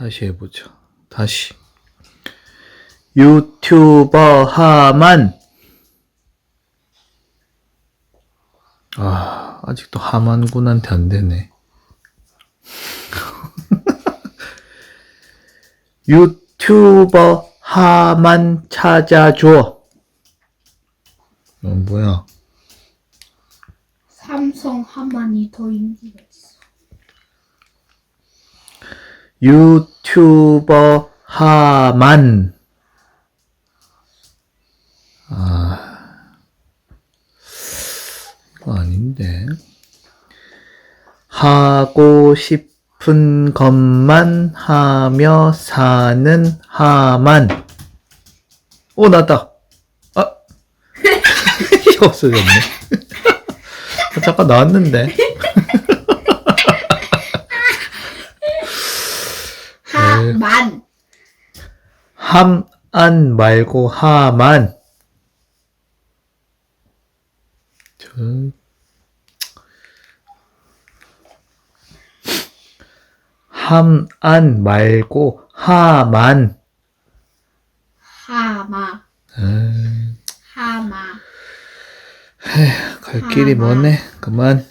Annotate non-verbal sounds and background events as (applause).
다시 해보자. 다시. 유튜버 하만. 아, 아직도 하만군한테 안 되네. (laughs) 유튜버 하만 찾아줘. 어, 뭐야? 삼성 하만이 더 인기가 있어. 유 튜버 하만. 아, 이거 아닌데. 하고 싶은 것만 하며 사는 하만. 오, 나다. 아, (laughs) 없어졌네. (laughs) 아, 잠깐 나왔는데. 하만. 함안 말고 하만. 저 함안 말고 하만. 하마. 에이, 하마. 갈 길이 하만. 머네. 그만.